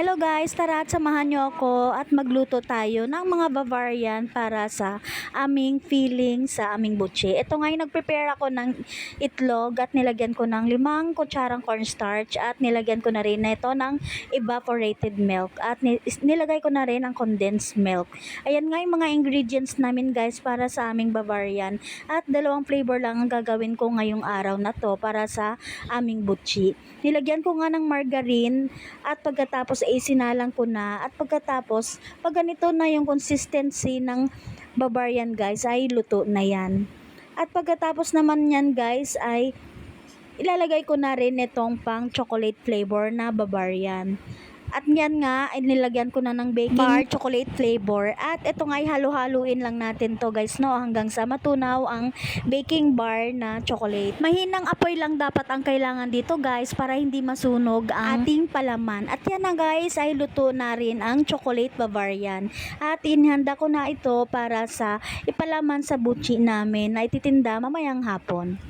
Hello guys, tara at samahan nyo ako at magluto tayo ng mga Bavarian para sa aming feeling sa aming butchi. Ito nga yung nag-prepare ako ng itlog at nilagyan ko ng limang kutsarang cornstarch at nilagyan ko na rin ito ng evaporated milk at ni- nilagay ko na rin ang condensed milk. Ayan nga yung mga ingredients namin guys para sa aming Bavarian at dalawang flavor lang ang gagawin ko ngayong araw na to para sa aming butchi. Nilagyan ko nga ng margarine at pagkatapos ay sinalang ko na at pagkatapos pag ganito na yung consistency ng Bavarian guys ay luto na yan. At pagkatapos naman yan guys ay ilalagay ko na rin itong pang chocolate flavor na Bavarian. At yan nga, ay nilagyan ko na ng baking bar chocolate flavor. At ito nga, ay halo-haluin lang natin to guys, no? Hanggang sa matunaw ang baking bar na chocolate. Mahinang apoy lang dapat ang kailangan dito guys para hindi masunog ang ating palaman. At yan na guys, ay luto na rin ang chocolate Bavarian. At inhanda ko na ito para sa ipalaman sa butchi namin na ititinda mamayang hapon.